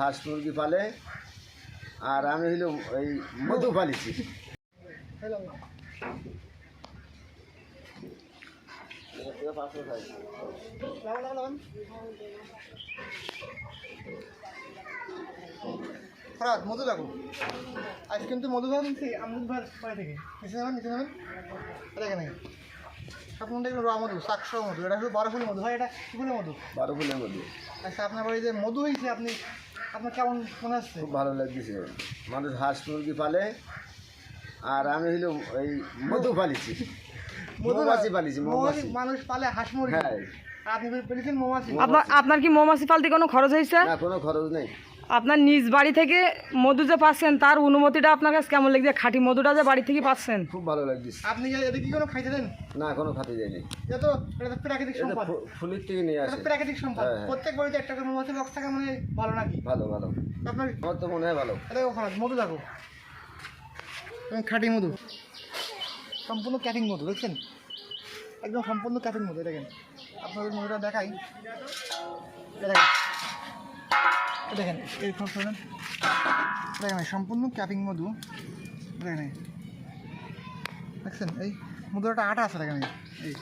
হাঁস মুরগি পালে আর আমি হইল এই মধু পালিছি। মধু লাগো। আজ কিন্তু মধু আমরুদ ভার পায়ে থেকে। নিচে নামেন নিচে নামেন। এটা এখানে। আপনার দেখবেন র মধু চাকশো মধু। এটা হলো বারো ফুলের মধু। ভাই এটা কি ফুলের মধু? বারো ফুলের মধু। আচ্ছা আপনার বাড়ি যে মধু হয়েছে আপনি আপনার কেমন মনে হচ্ছে? খুব ভালো লাগতেছে। মানুষ হাঁস মুরগি পালে আর আমি হইল এই মধু পালিছি। মৌমাছি পালিছি মৌমাছি। মানুষ পালে হাঁস মুরগি? হ্যাঁ। আপনি পেলেছেন মৌমাছি। আপনার আপনার কি মৌমাছি পালতে কোনো খরচ হয়েছে? না কোনো খরচ নেই। আপনার নিজ বাড়ি থেকে মধু যে পাচ্ছেন তার অনুমতিটা আপনার কাছে কেমন লাগছে? খাঁটি মধুটা যে বাড়ি থেকে পাচ্ছেন? খুব ভালো লাগছে। আপনি কি কোনো খাইতে দেন? না কোনো খাতে যায়নি এটা তো এটা তো প্রাকৃতিক সম্পদ। ফুলের থেকে নিয়ে আসে। প্রাকৃতিক সম্পদ। হ্যাঁ, হ্যাঁ। প্রত্যেক বাড়িতে একটা করে মৌমাছি বক্স থাকা মানে ভালো নাকি? ভালো ভালো। আপনার আমার তো মনে হয় ভালো। এটা ওখানে মধু দেখো। খাঁটি মধু। সম্পূর্ণ ক্যাটিং মধু দেখছেন? একদম সম্পূর্ণ ক্যাটিং মধু দেখেন। আপনাদের মধুটা দেখাই। দেখেন। দেখেন, এই খরচ দেখেন সম্পূর্ণ ক্যাপিং মধু দেখেন। দেখছেন এই মধুর একটা আটা আছে, দেখেন। এই